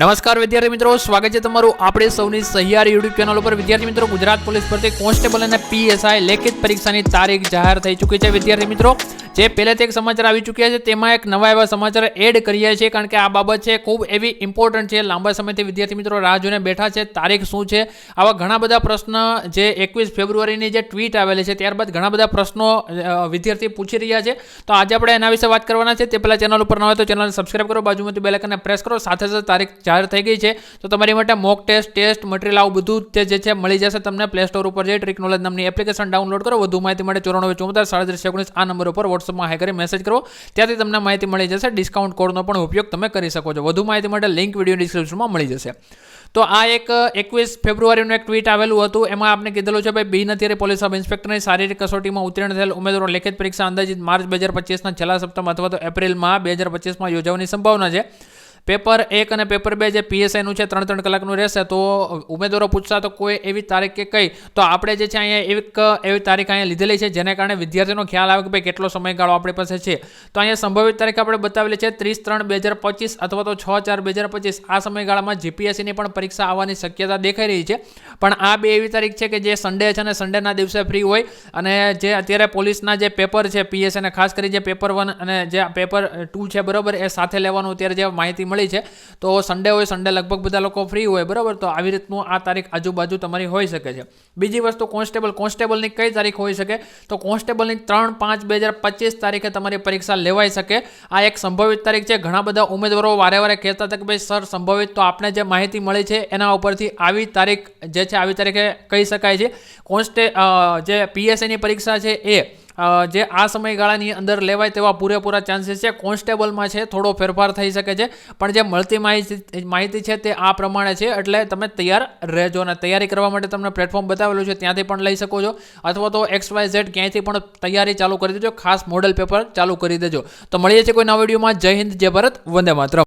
નમસ્કાર વિદ્યાર્થી મિત્રો, સ્વાગત છે તમારું આપણે સૌની સહિયાર યુટ્યુબ ચેનલ ઉપર. વિદ્યાર્થી મિત્રો, ગુજરાત પોલીસ ભરતી કોન્સ્ટેબલ અને પીએસઆઈ લેખિત પરીક્ષાની તારીખ જાહેર થઈ ચૂકી છે. વિદ્યાર્થી મિત્રો જે પહેલેથી એક સમાચાર આવી ચૂક્યા છે, તેમાં એક નવા એવા સમાચાર એડ કરીએ છીએ, કારણ કે આ બાબત છે, ખૂબ એવી ઇમ્પોર્ટન્ટ છે. લાંબા સમયથી વિદ્યાર્થી મિત્રો રાહ જોઈને બેઠા છે. તારીખ શું છે? આવા ઘણા બધા પ્રશ્ન જે એકવીસ ફેબ્રુઆરીની જે ટ્વીટ આવેલી છે, ત્યારબાદ ઘણા બધા પ્રશ્નો વિદ્યાર્થી પૂછી રહ્યા છે. તો આજે આપણે એના વિશે વાત કરવાના છે. તે પહેલાં ચેનલ ઉપર ન હોય તો ચેનલને સબસ્ક્રાઈબ કરો, બાજુમાંથી બેલ આઇકનને પ્રેસ કરો. સાથે સાથે તારીખ જાહેર થઈ ગઈ છે. તો તમારી માટે મોક ટેસ્ટ ટેસ્ટ મટીરિયલ આવું બધું તે જે છે, મળી જશે તમને પ્લે સ્ટોર ઉપર જઈ ટ્રિક નોલેજ નામની એપ્લિકેશન ડાઉનલોડ કરો. વધુ માહિતી માટે ચોરાણું ચોમતા સાડત્રીસ, ઓગણીસ આ નંબર ઉપર વોટ્સઅપમાં કરી મેસેજ કરો. ત્યાંથી તમને માહિતી મળી જશે. ડિસ્કાઉન્ટ કોડનો પણ ઉપયોગ તમે કરી શકો છો. વધુ માહિતી માટે લિંક વીડિયો ડિસ્ક્રિપ્શનમાં મળી જશે. તો આ એક, એકવીસ ફેબ્રુઆરીનું એક ટ્વીટ આવેલું હતું. એમાં આપણે કીધેલું છે, ભાઈ બી અત્યારે પોલીસ સબ ઇન્સ્પેક્ટરની શારીરિક કસોટીમાં ઉત્તીર્ણ થયેલ ઉમેદવારો લેખિત પરીક્ષા અંદાજિત માર્ચ બે હજાર પચીસના છેલ્લા સપ્તાહમાં અથવા તો એપ્રિલમાં બે હજાર પચીસમાં યોજવાની સંભાવના છે. પેપર એક અને પેપર બે જે પીએસઆઈનું છે, ત્રણ ત્રણ કલાકનું રહેશે, તો ઉમેદવારો પૂછતા તો કોઈ એવી તારીખ કે કઈ? તો આપણે જે છે અહીંયા એક, એવી તારીખ અહીંયા લીધેલી છે, જેને કારણે વિદ્યાર્થીનો ખ્યાલ આવે કે ભાઈ કેટલો સમયગાળો આપણી પાસે છે. તો અહીંયા સંભવિત તારીખ આપણે બતાવેલી છે, ત્રીસ ત્રણ બે હજાર પચીસ અથવા તો છ ચાર બે હજાર પચીસ. આ સમયગાળામાં જીપીએસસીની પણ પરીક્ષા આવવાની શક્યતા દેખાઈ રહી છે. પણ આ બે એવી તારીખ છે કે જે સન્ડે છે અને સન્ડેના દિવસે ફ્રી હોય. અને જે અત્યારે પોલીસના જે પેપર છે પીએસ અને ખાસ કરી જે પેપર વન અને જે પેપર ટુ છે, બરાબર, એ સાથે લેવાનું અત્યારે જે માહિતી મળી છે. તો સન્ડે હોય સન્ડે લગભગ બધા લોકો ફ્રી હોય, બરાબર? તો આવી રીતનું આ તારીખ આજુબાજુ તમારી હોઈ શકે છે. બીજી વસ્તુ કોન્સ્ટેબલ કોન્સ્ટેબલની કઈ તારીખ હોઈ શકે? તો કોન્સ્ટેબલની ત્રણ પાંચ બે હજાર પચીસ તારીખે તમારી પરીક્ષા લેવાઈ શકે. આ એક સંભવિત તારીખ છે. ઘણા બધા ઉમેદવારો વારે વારે કહેતા હતા કે ભાઈ, સર, સંભવિત તો આપને જે માહિતી મળી છે, એના ઉપરથી આવી તારીખ જે છે, આવી તારીખે કહી શકાય છે. કોન્સ્ટે જે પીએસઆઈની પરીક્ષા છે એ જે આ સમયગાળાની અંદર લેવાય તેવા પૂરેપૂરા ચાન્સીસ છે, કોન્સ્ટેબલમાં છે, થોડો ફેરફાર થઈ શકે છે, પણ જે મળતી માહિતી માહિતી છે તે આ પ્રમાણે છે, એટલે તમે તૈયાર રહેજો અને તૈયારી કરવા માટે તમને પ્લેટફોર્મ બતાવેલું છે, ત્યાંથી પણ લઈ શકો છો, અથવા તો એક્સ વાય ઝેડ ક્યાંયથી પણ તૈયારી ચાલુ કરી દેજો, ખાસ મોડલ પેપર ચાલુ કરી દેજો. તો મળીએ છીએ કોઈ નવા વિડીયોમાં, જય હિન્દ, જય ભારત, વંદે માતરમ.